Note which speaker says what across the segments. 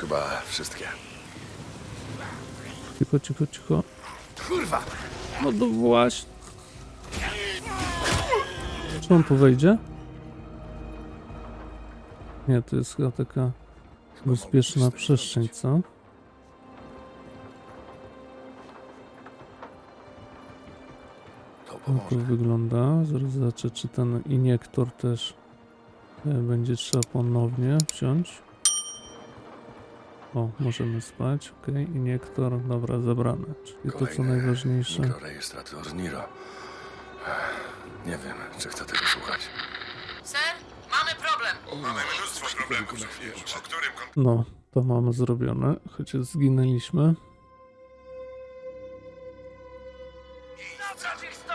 Speaker 1: chyba wszystkie.
Speaker 2: Cicho, cicho, cicho.
Speaker 1: Kurwa!
Speaker 2: No to właśnie. Czy on tu wejdzie? Nie, to jest chyba taka bezpieczna przestrzeń, co?
Speaker 1: To
Speaker 2: Jak to
Speaker 1: pomoże.
Speaker 2: wygląda? Zaraz zobaczę, czy ten iniektor też e, będzie trzeba ponownie wziąć. O, możemy spać. Ok, iniektor, dobra, zabrane. Czyli to co
Speaker 1: Kolejny
Speaker 2: najważniejsze.
Speaker 1: Mikrorejestrator Niro. Nie wiem, czy chcę tego słuchać.
Speaker 3: Ser, mamy problem.
Speaker 4: Mamy mnóstwo problemów. O którym.
Speaker 2: No, to mamy zrobione, chociaż zginęliśmy.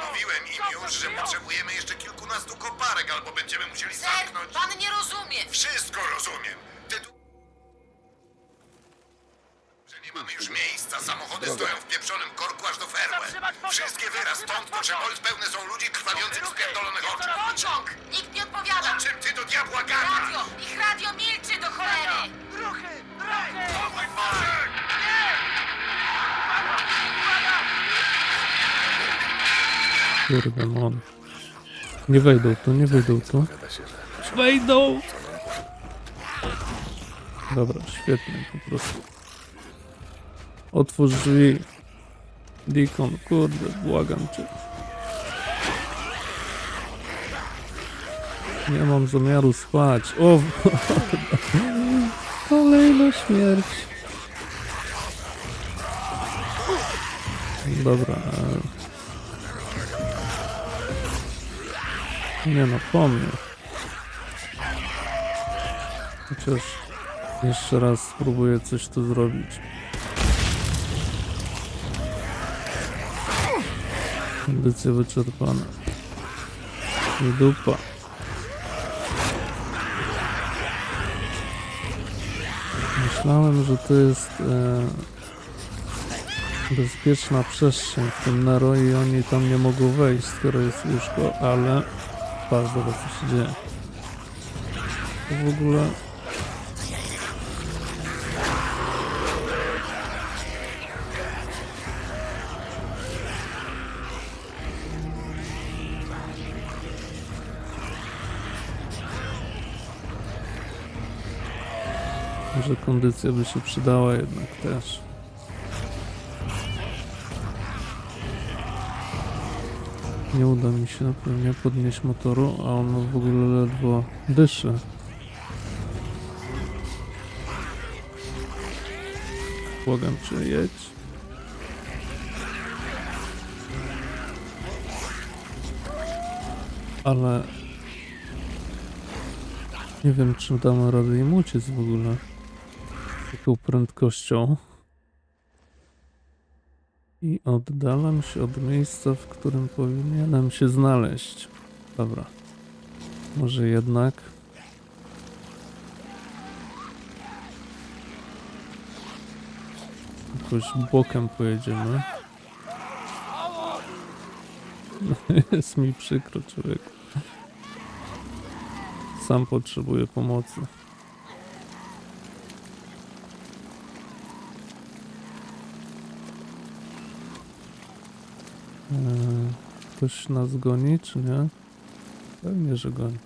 Speaker 4: Mówiłem im już, że potrzebujemy jeszcze kilkunastu koparek, albo będziemy musieli
Speaker 3: Ser,
Speaker 4: zamknąć.
Speaker 3: pan nie rozumie.
Speaker 4: Wszystko rozumiem. Mamy już miejsca, samochody stoją w pieprzonym korku aż do Ferłe. Wszystkie wyraz stąd, to że Old pełne są ludzi krwawiących z pierdolonych oczu.
Speaker 3: Pociąg! Nikt nie odpowiada.
Speaker 4: O czym ty do diabła gadasz?
Speaker 3: Radio! Ich radio milczy do cholery!
Speaker 4: Mój Boże!
Speaker 2: Kurde, mon. Nie wejdą tu, nie wejdą tu. Wejdą! Dobra, świetnie, po prostu. Otwórz drzwi. Deacon, kurde, błagam cię. Nie mam zamiaru spać. O! Kolejna śmierć. Dobra. e, Nie no, po mnie. Chociaż jeszcze raz spróbuję coś tu zrobić. Kondycja wyczerpana. I dupa. Myślałem, że to jest e, bezpieczna przestrzeń w tym Nero i oni tam nie mogą wejść, skoro jest łóżko, ale patrz, zobacz co się dzieje. To w ogóle Może kondycja by się przydała jednak też. Nie uda mi się pewnie podnieść motoru, a on w ogóle ledwo dyszy. Błagam cię, jedź. Ale nie wiem, czy damy radę im uciec w ogóle. Taką prędkością. I oddalam się od miejsca, w którym powinienem się znaleźć. Dobra. Może jednak. Jakoś bokiem pojedziemy. Jest mi przykro, człowieku. Sam potrzebuję pomocy. Ktoś nas goni, czy nie? Pewnie, że goni.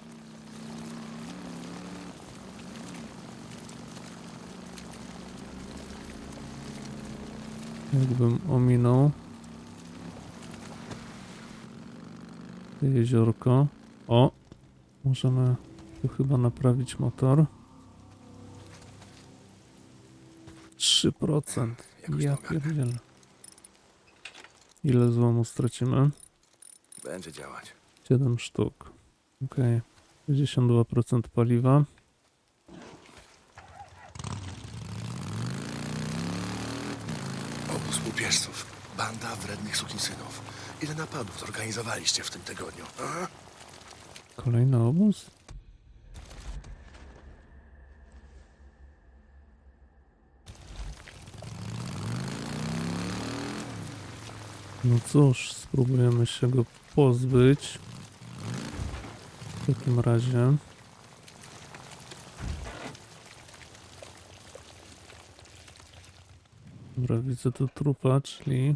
Speaker 2: Jakbym ominął jeziorko. O! Możemy tu chyba naprawić motor. 3%.
Speaker 1: Jakoś
Speaker 2: Ja
Speaker 1: ogarnę.
Speaker 2: pierdzielę. Ile złomu stracimy?
Speaker 1: będzie działać.
Speaker 2: 7 sztuk. Ok. 52% paliwa.
Speaker 1: Obóz łupieżców. Banda wrednych sukinsynów. Ile napadów zorganizowaliście w tym tygodniu? A?
Speaker 2: Kolejny obóz? No cóż, spróbujemy się go pozbyć. W takim razie. Dobra, widzę tu trupa, czyli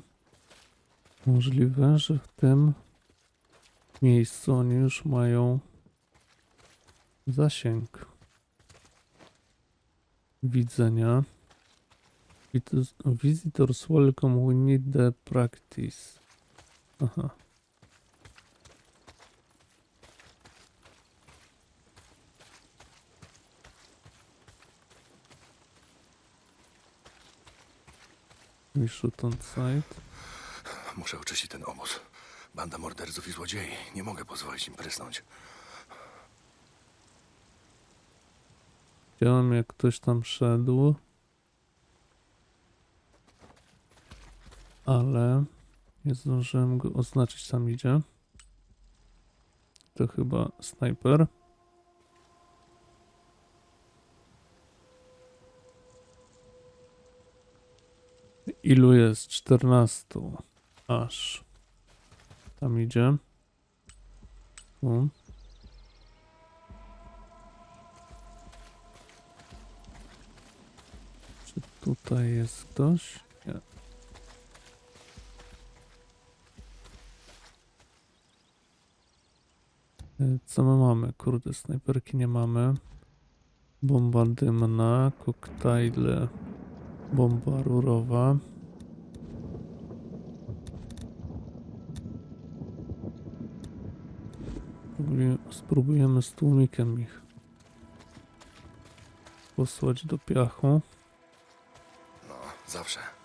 Speaker 2: możliwe, że w tym miejscu oni już mają zasięg widzenia. Vis- Visitors welcome, we need the practice. Aha. We shoot on site.
Speaker 1: Muszę oczyścić ten obóz. Banda morderców i złodziei. Nie mogę pozwolić im prysnąć.
Speaker 2: Widziałem jak ktoś tam szedł. Ale nie zdążyłem go oznaczyć, tam idzie. To chyba snajper. Ilu jest? 14. Aż. Tam idzie. Tu. Czy tutaj jest ktoś? Co my mamy? Kurde, snajperki nie mamy. Bomba dymna, koktajle, bomba rurowa. Spróbujemy z tłumikiem ich posłać do piachu.
Speaker 1: No, zawsze.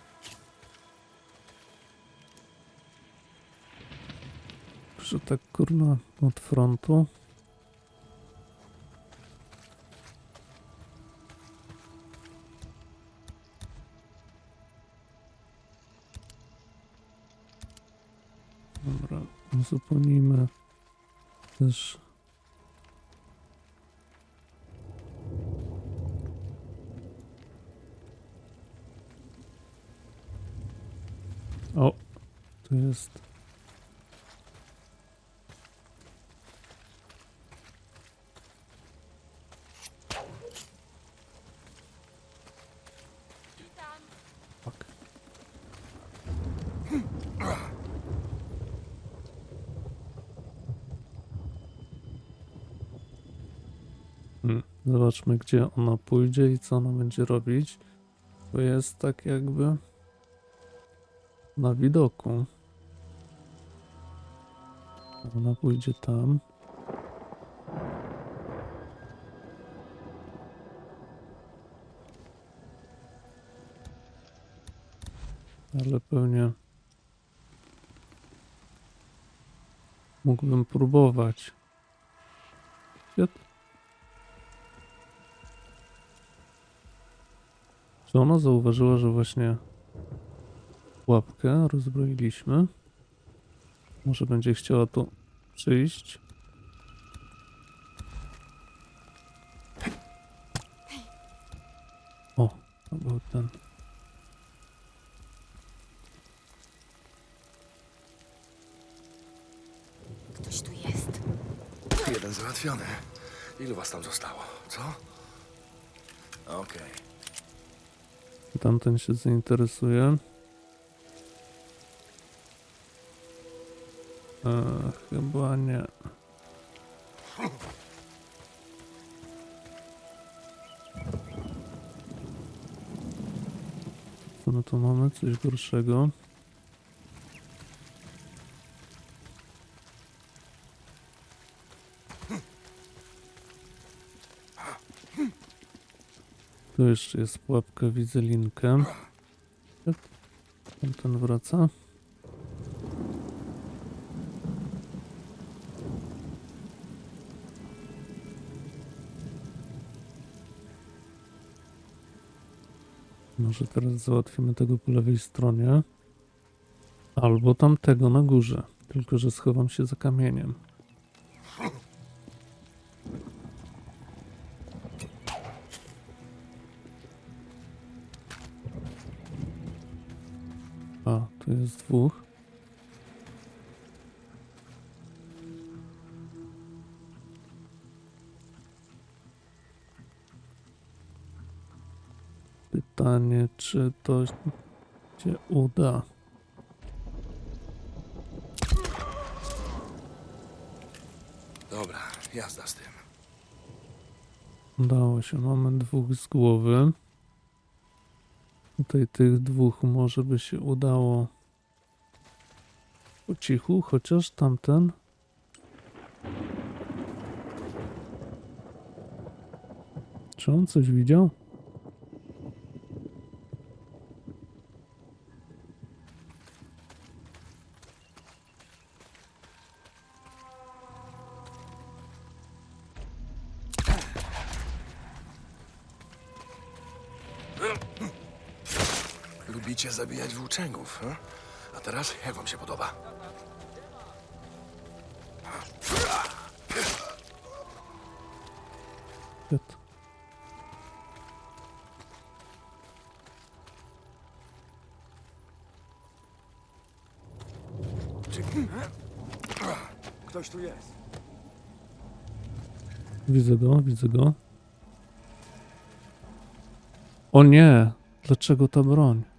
Speaker 2: Że tak kurna od frontu. Dobra, uzupełnijmy też O, tu jest Zobaczmy, gdzie ona pójdzie i co ona będzie robić. To jest tak jakby na widoku. Ona pójdzie tam. Ale pewnie mógłbym próbować. Gdzie Czy ona zauważyła, że właśnie łapkę rozbroiliśmy? Może będzie chciała tu przyjść? O, to był ten.
Speaker 3: Ktoś tu jest.
Speaker 1: Jeden załatwiony. Ilu was tam zostało? Co? Okej.
Speaker 2: Tamten się zainteresuje. E, chyba nie. Co my tu mamy? Coś gorszego. Tu jeszcze jest pułapka, widzę linkę. Tamten wraca. Może teraz załatwimy tego po lewej stronie. Albo tamtego na górze. Tylko, że schowam się za kamieniem. Tu jest dwóch. Pytanie, czy to się uda.
Speaker 1: Dobra, jazda z tym.
Speaker 2: Udało się, mamy dwóch z głowy. Tutaj tych dwóch może by się udało po cichu, chociaż tamten. Czy on coś widział?
Speaker 1: Lubicie zabijać włóczęgów, he? Teraz jak wam się podoba? Ktoś tu jest.
Speaker 2: Widzę go, widzę go. O nie! Dlaczego ta broń?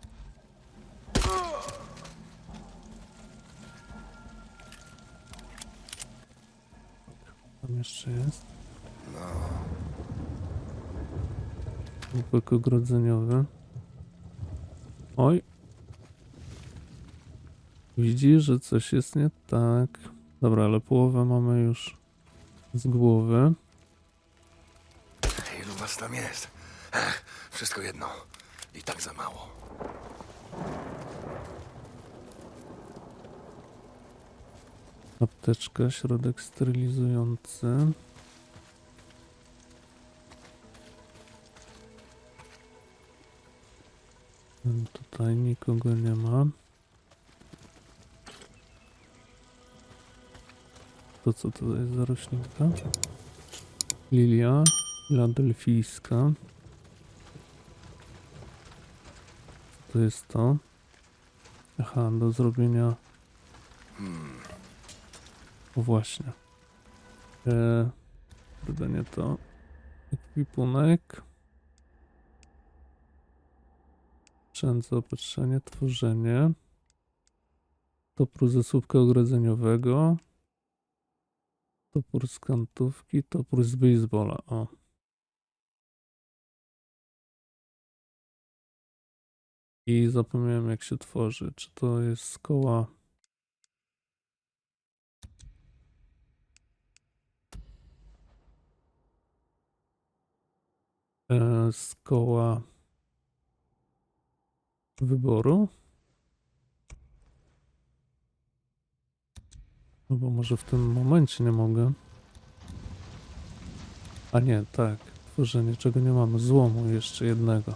Speaker 2: Łupek ogrodzeniowy. Oj. Widzi, że coś jest nie tak. Dobra, ale połowę mamy już z głowy.
Speaker 1: Ilu was tam jest? Ech, wszystko jedno. I tak za mało.
Speaker 2: Apteczka, środek sterylizujący. Tutaj nikogo nie ma. To co to jest za roślinka? Lilia filadelfijska. Co to jest to? Aha, do zrobienia o właśnie. E, chyba nie to. Ekwipunek. Sprzęt zaopatrzenie, tworzenie. Topór ze słupka ogrodzeniowego. Topór z kantówki, topór z baseballa. O. I zapomniałem jak się tworzy. Czy to jest z koła e, z koła wyboru. No bo może w tym momencie nie mogę. A nie, tak. Tworzenie czego nie mamy. Złomu jeszcze jednego.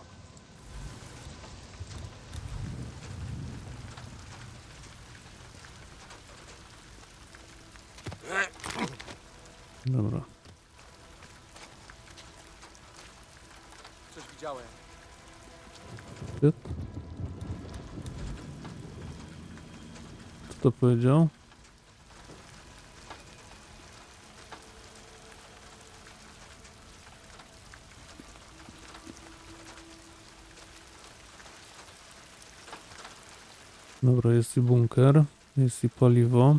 Speaker 2: Dobra.
Speaker 5: Coś widziałem.
Speaker 2: To powiedział? Dobra, jest i bunker, jest i paliwo.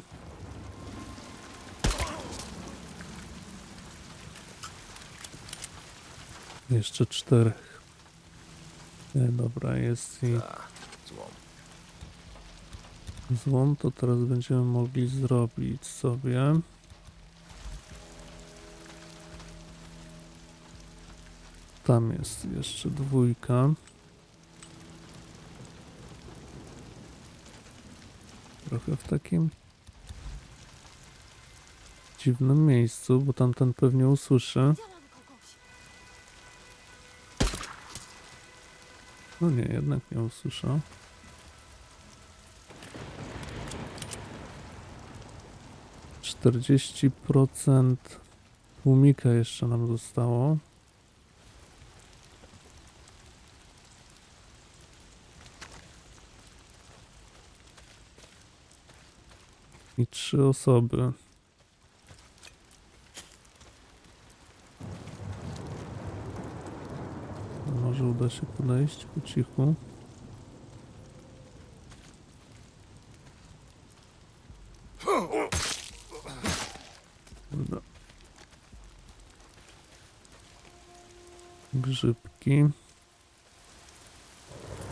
Speaker 2: Jeszcze czterech. Nie, dobra, jest i
Speaker 1: Złom.
Speaker 2: to teraz będziemy mogli zrobić sobie. Tam jest jeszcze dwójka. Trochę w takim dziwnym miejscu, bo tamten pewnie usłyszy. No nie, jednak nie usłyszał. Czterdzieści procent tłumika jeszcze nam zostało. I trzy osoby. Może uda się podejść po cichu. Grzybki.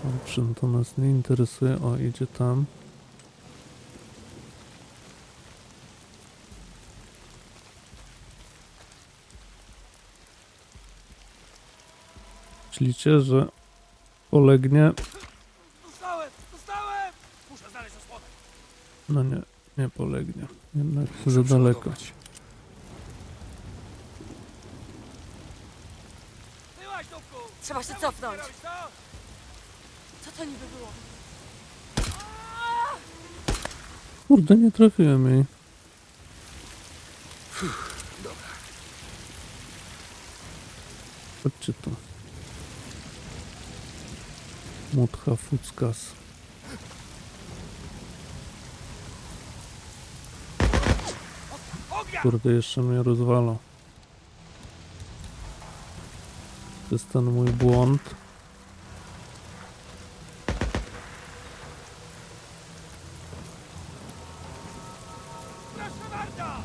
Speaker 2: O czym to nas nie interesuje? O, idzie tam. Myślicie, że polegnie?
Speaker 5: Dostałem! Dostałem! Muszę znaleźć osłonę.
Speaker 2: No nie, nie polegnie. Jednak za daleko.
Speaker 3: Trzeba się cofnąć.
Speaker 5: To?
Speaker 3: Co to niby było?
Speaker 2: Kurde, nie trafiłem jej. Chodźcie tu. Mutcha Fuckas. Kurde, jeszcze mnie rozwala. To jest ten mój błąd.
Speaker 5: Proszę bardzo!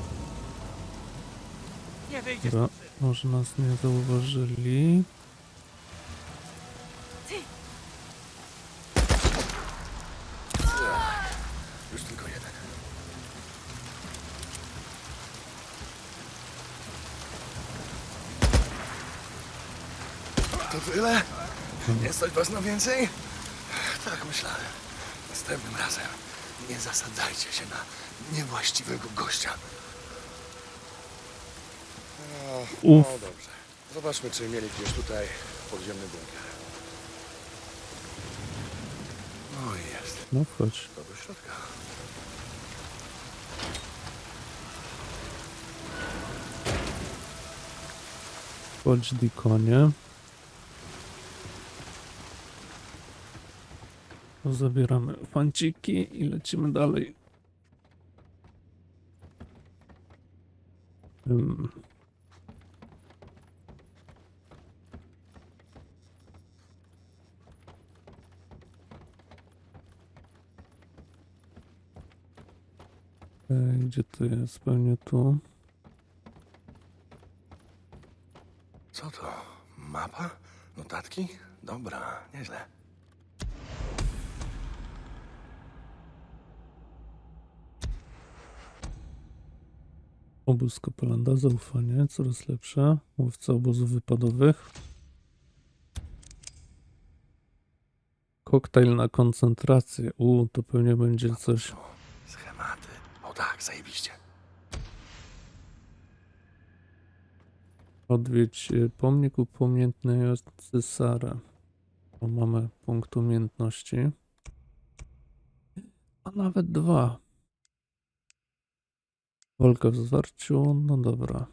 Speaker 5: Nie wyjdziesz
Speaker 2: Dobra,
Speaker 5: stąd.
Speaker 2: może nas nie zauważyli.
Speaker 1: Już tylko jeden. To tyle? Nie stać was na więcej? Tak myślałem. Następnym razem nie zasadzajcie się na niewłaściwego gościa.
Speaker 2: Uff.
Speaker 1: No dobrze. Zobaczmy, czy mieli gdzieś tutaj podziemny bunkier. No i jest.
Speaker 2: No chodź.
Speaker 1: To do środka.
Speaker 2: Chodź, dikonie. Zabieramy fanciki i lecimy dalej. Ej, Gdzie to jest? Pewnie tu.
Speaker 1: Co to? Mapa? Notatki? Dobra, nieźle.
Speaker 2: Obóz Kopelanda, zaufanie, coraz lepsze. Łowca obozów wypadowych. Koktajl na koncentrację. U, to pewnie będzie coś.
Speaker 1: Co? Schematy. O tak, zajebiście.
Speaker 2: Odwiedź y, pomnik upamiętniający Sarę. O, mamy punkt umiejętności. A nawet dwa. Walka w zwarciu, no dobra.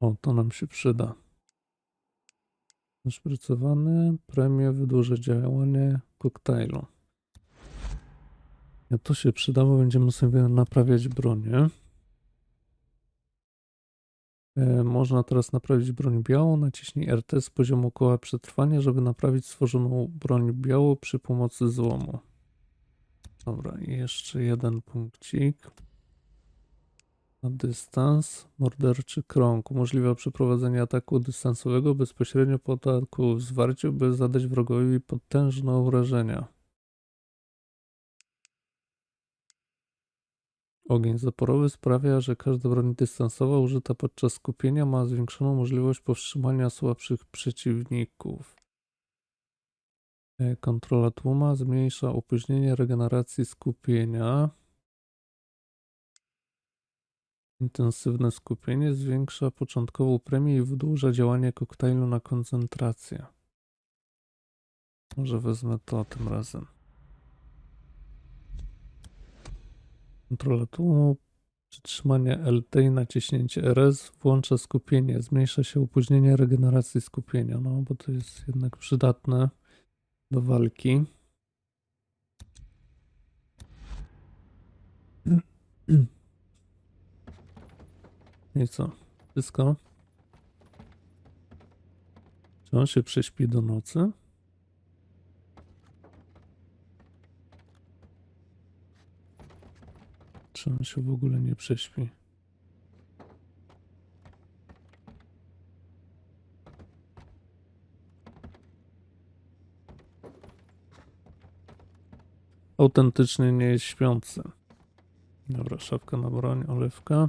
Speaker 2: O, to nam się przyda. Zaszprycowany, premia wydłuża działanie koktajlu. Ja to się przyda, bo będziemy sobie naprawiać bronię. E, można teraz naprawić broń białą. Naciśnij RT z poziomu koła przetrwania, żeby naprawić stworzoną broń białą przy pomocy złomu. Dobra, jeszcze jeden punkcik. Na dystans. Morderczy krąg. Umożliwia przeprowadzenie ataku dystansowego bezpośrednio po ataku w zwarciu, by zadać wrogowi potężne obrażenia. Ogień zaporowy sprawia, że każda broń dystansowa użyta podczas skupienia ma zwiększoną możliwość powstrzymania słabszych przeciwników. E, Kontrola tłuma zmniejsza opóźnienie regeneracji skupienia. Intensywne skupienie zwiększa początkową premię i wydłuża działanie koktajlu na koncentrację. Może wezmę to tym razem. Kontrola tłumu, przytrzymanie LT i naciśnięcie RS włącza skupienie. Zmniejsza się opóźnienie regeneracji skupienia, no bo to jest jednak przydatne do walki. I co? Wszystko? Czy on się prześpi do nocy? Czy on się w ogóle nie prześpi? Autentycznie nie jest śpiący. Dobra, szafka na broń, olewka.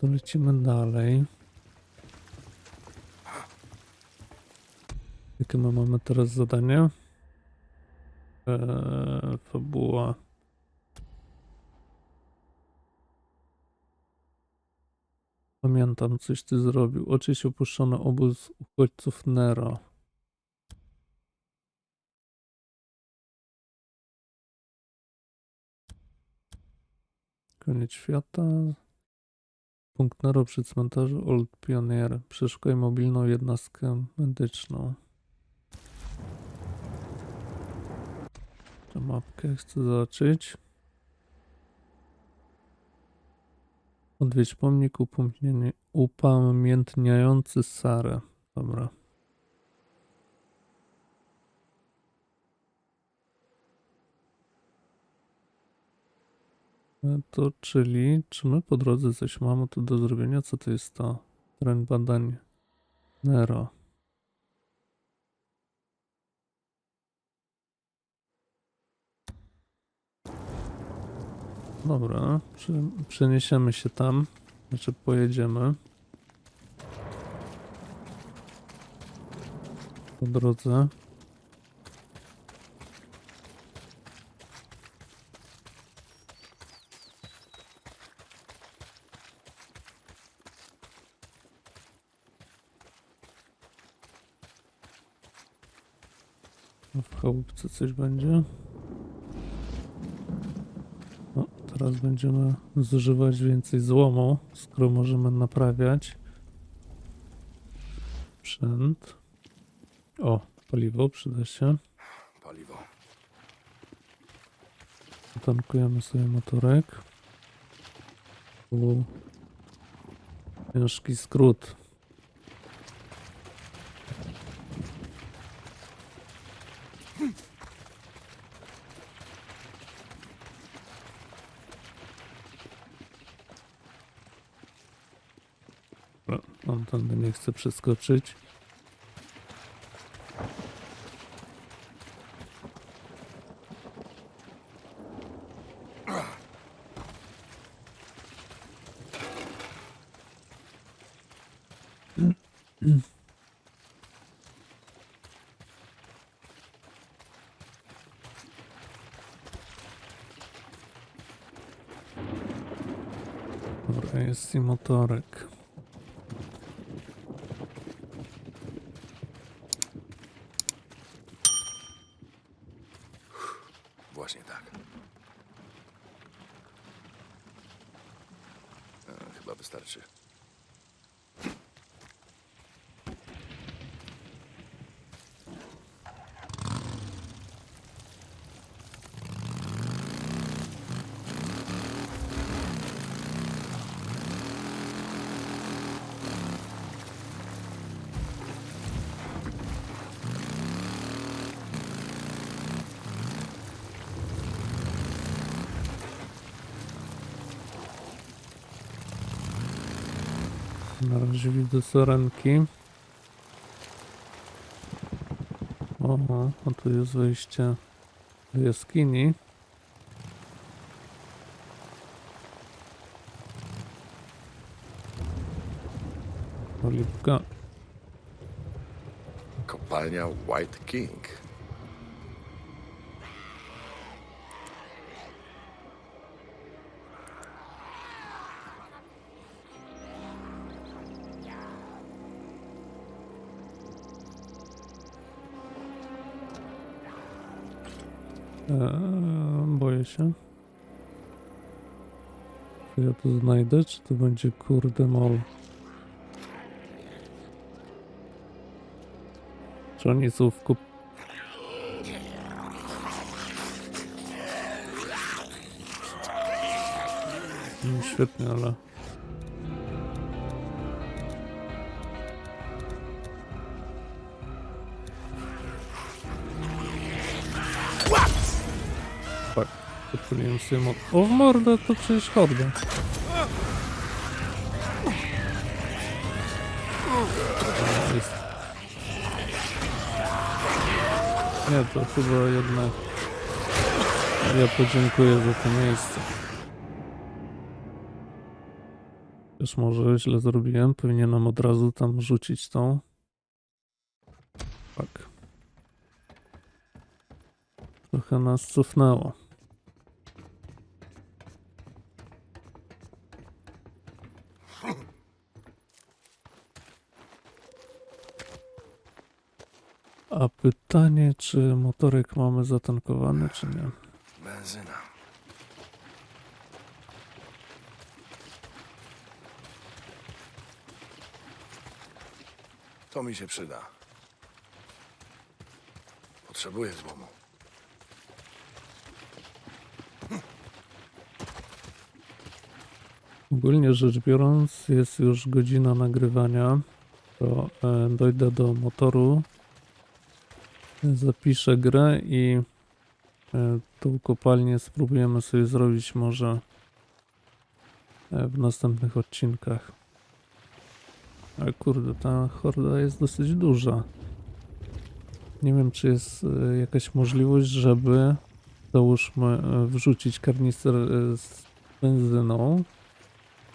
Speaker 2: To lecimy dalej. Jakie my mamy teraz zadanie? Eee, fabuła. Pamiętam, coś ty zrobił. Oczywiście opuszczono obóz uchodźców Nero. Koniec świata. Punkt Nero przy cmentarzu Old Pioneer. Przeszukaj mobilną jednostkę medyczną. Tę mapkę chcę zobaczyć. Odwiedź pomnik upamiętniający Sarę. Dobra. To czyli, czy my po drodze coś mamy tu do zrobienia? Co to jest to? Teren badań Nero. Dobra, prze, przeniesiemy się tam. Znaczy pojedziemy. Po drodze. Chałupce coś będzie. No, teraz będziemy zużywać więcej złomu, skoro możemy naprawiać sprzęt. O, paliwo przyda się.
Speaker 1: Paliwo.
Speaker 2: Tankujemy sobie motorek. Tu ciężki skrót. Tędy nie chce przeskoczyć. Jest i motorek.
Speaker 1: Właśnie tak. E, chyba wystarczy.
Speaker 2: Na razie widzę sarenki. Oho, a tu jest wejście do jaskini. Oliwka.
Speaker 1: Kopalnia White King.
Speaker 2: Eee, boję się. Czy ja to znajdę, czy to będzie kurde mol? Czy oni są w kup... Mm, Świetnie, ale... odpaliłem sobie mod... O w mordę, to przecież horda. Jest. Nie, to chyba jednak ja podziękuję za to miejsce. Też może źle zrobiłem, powinienem od razu tam rzucić tą. Tak. Trochę nas cofnęło. A pytanie, czy motorek mamy zatankowany, czy nie?
Speaker 1: Benzyna. To mi się przyda. Potrzebuję złomu.
Speaker 2: Ogólnie rzecz biorąc, jest już godzina nagrywania. To e, dojdę do motoru, zapiszę grę i e, tą kopalnię spróbujemy sobie zrobić może e, w następnych odcinkach. Ale kurde, ta horda jest dosyć duża. Nie wiem, czy jest e, jakaś możliwość, żeby załóżmy wrzucić karnister z benzyną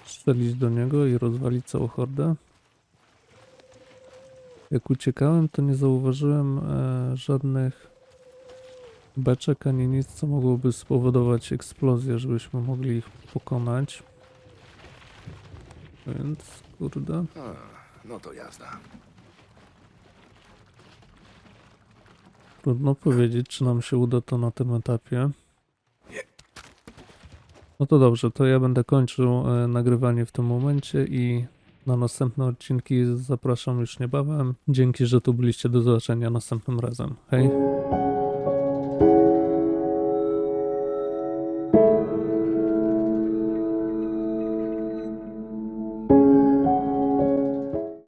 Speaker 2: strzelić do niego i rozwalić całą hordę. Jak uciekałem, to nie zauważyłem e, żadnych beczek ani nic, co mogłoby spowodować eksplozję, żebyśmy mogli ich pokonać. Więc, kurde.
Speaker 1: A, no to jazda.
Speaker 2: Trudno powiedzieć, czy nam się uda to na tym etapie.
Speaker 1: Nie.
Speaker 2: No to dobrze, to ja będę kończył e, nagrywanie w tym momencie i na następne odcinki zapraszam już niebawem. Dzięki, że tu byliście. Do zobaczenia następnym razem. Hej!